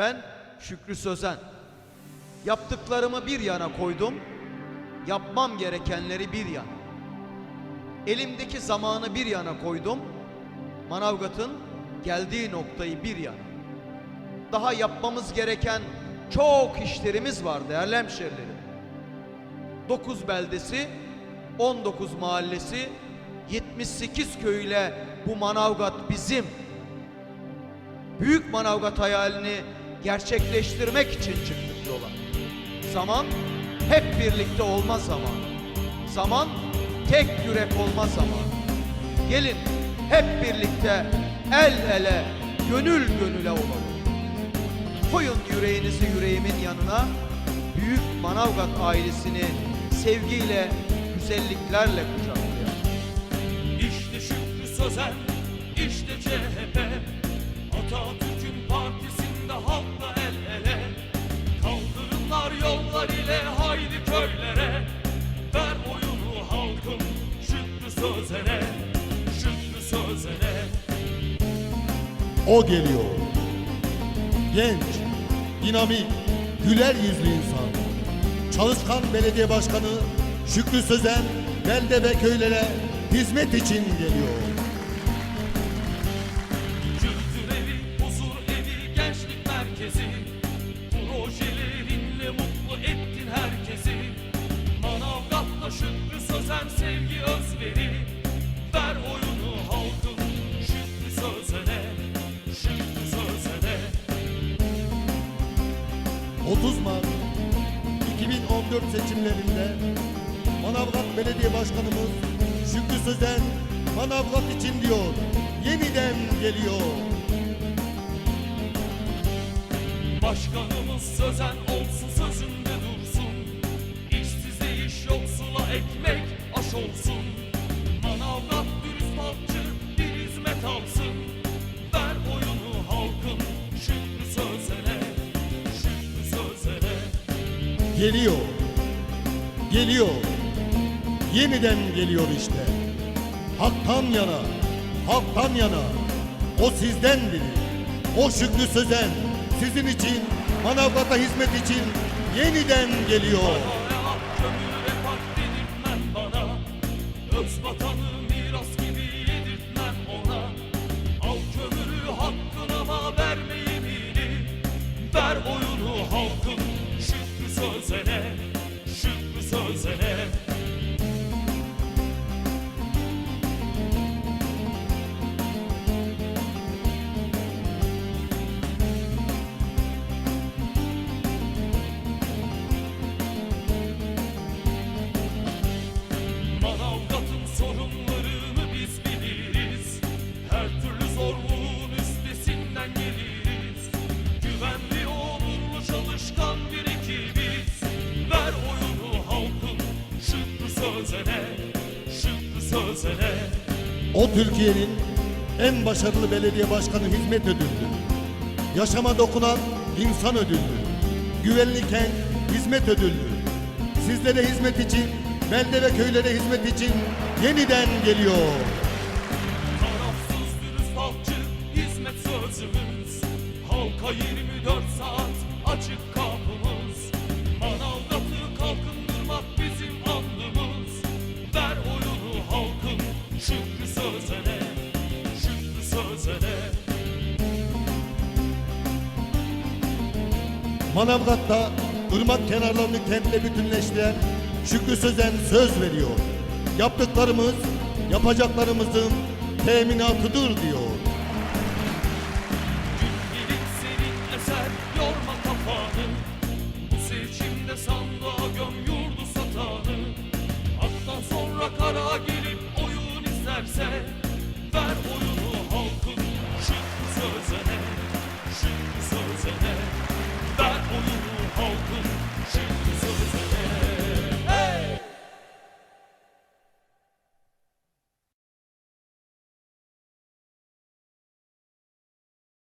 Ben Şükrü Sözen. Yaptıklarımı bir yana koydum. Yapmam gerekenleri bir yana. Elimdeki zamanı bir yana koydum. Manavgat'ın geldiği noktayı bir yana. Daha yapmamız gereken çok işlerimiz var değerli hemşerilerim. 9 beldesi, 19 mahallesi, 78 köyle bu Manavgat bizim. Büyük Manavgat hayalini gerçekleştirmek için çıktık yola. Zaman hep birlikte olma zamanı. Zaman tek yürek olma zamanı. Gelin hep birlikte el ele, gönül gönüle olalım. Koyun yüreğinizi yüreğimin yanına. Büyük Manavgat ailesini sevgiyle, güzelliklerle kucaklayalım. İşte Şükrü Sözen, işte CHP Atatürk'ün Yollar ile haydi köylere Ver oyunu halkım Şükrü Sözen'e Şükrü Sözen'e O geliyor. Genç, dinamik, güler yüzlü insan. Çalışkan belediye başkanı Şükrü Sözen belde ve köylere hizmet için geliyor. Şükrü Sözen sevgi özveri Ver oyunu halkım Şükrü Sözen'e Şükrü Sözen'e 30 Mart 2014 seçimlerinde Manavgat Belediye Başkanımız Şükrü Sözen Manavgat için diyor. Yeniden geliyor. Başkanımız sözen ekmek aş olsun Manavgat dürüst halkçı bir hizmet alsın Ver oyunu halkın Şükrü Sözen'e Şükrü Sözen'e Geliyor. Geliyor. Yeniden geliyor işte. Hak'tan yana, halktan yana. O sizden biri. O Şükrü Sözen sizin için, Manavgat'a hizmet için yeniden geliyor. Sözen'e Şükrü Sözen'e O Türkiye'nin en başarılı belediye başkanı hizmet ödüllü. Yaşama dokunan insan ödüllü. Güvenli kent hizmet ödüllü. Sizlere hizmet için, belde ve köylere hizmet için yeniden geliyor. Tarafsız dürüst halkçı hizmet sözümüz Halka 24 saat açık Manavgat'ta ırmak kenarlarını kentle bütünleştiren Şükrü Sözen söz veriyor. Yaptıklarımız yapacaklarımızın teminatıdır diyor.